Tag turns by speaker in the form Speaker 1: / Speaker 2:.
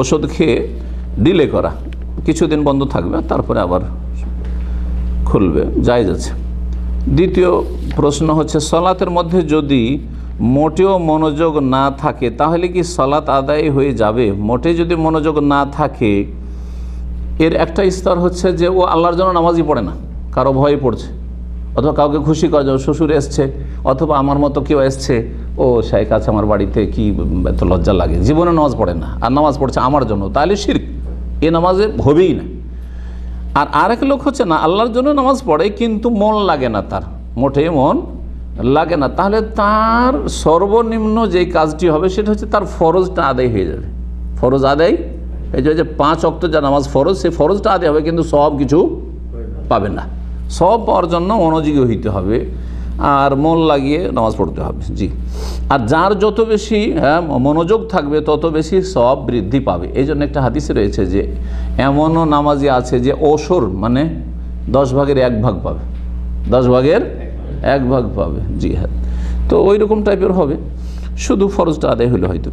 Speaker 1: ওষুধ খেয়ে ডিলে করা। কিছুদিন বন্ধ থাকবে, তারপরে আবার খুলবে, জায়জ আছে। দ্বিতীয় প্রশ্ন হচ্ছে, সলাতের মধ্যে যদি মোটেও মনোযোগ না থাকে, তাহলে কি সলাত আদায় হয়ে যাবে? মোটে যদি মনোযোগ না থাকে, এর একটা স্তর হচ্ছে যে ও আল্লাহর জন্য নামাজই পড়ে না, কারও ভয়ে পড়ছে। অথবা কাউকে খুশি করা জন্য শ্বশুর এসছে, অথবা আমার মতো কেউ এসছে ও শাইক আছে আমার বাড়িতে কি এত লজ্জা লাগে? জীবনে নামাজ পড়ে না আর নামাজ পড়ছে আমার জন্য তাহলে শির এ নামাজে হবেই না। আর আরেক লোক হচ্ছে না আল্লাহর জন্য নামাজ পড়ে কিন্তু মন লাগে না তার। মোটেই মন লাগে না। তাহলে তার সর্বনিম্ন যে কাজটি হবে সেটা হচ্ছে তার ফরজটা আদায় হয়ে যাবে। ফরজ আদায় এই যে- পাঁচ অক্ট যা নামাজ ফরজ সেই ফরজটা আদায় হবে কিন্তু সব কিছু পাবে না। সব পাওয়ার জন্য মনোযোগী হইতে হবে। আর মন লাগিয়ে নামাজ পড়তে হবে, জি। আর যার যত বেশি হ্যাঁ মনোযোগ থাকবে, তত বেশি সব বৃদ্ধি পাবে। এই জন্য একটা হাদিসে রয়েছে যে, এমনও নামাজি আছে যে ওসর মানে দশ ভাগের এক ভাগ পাবে। দশ ভাগের এক ভাগ পাবে, জি হ্যাঁ। তো ওই রকম টাইপের হবে। শুধু ফরজটা আদায় হলে হয়তো।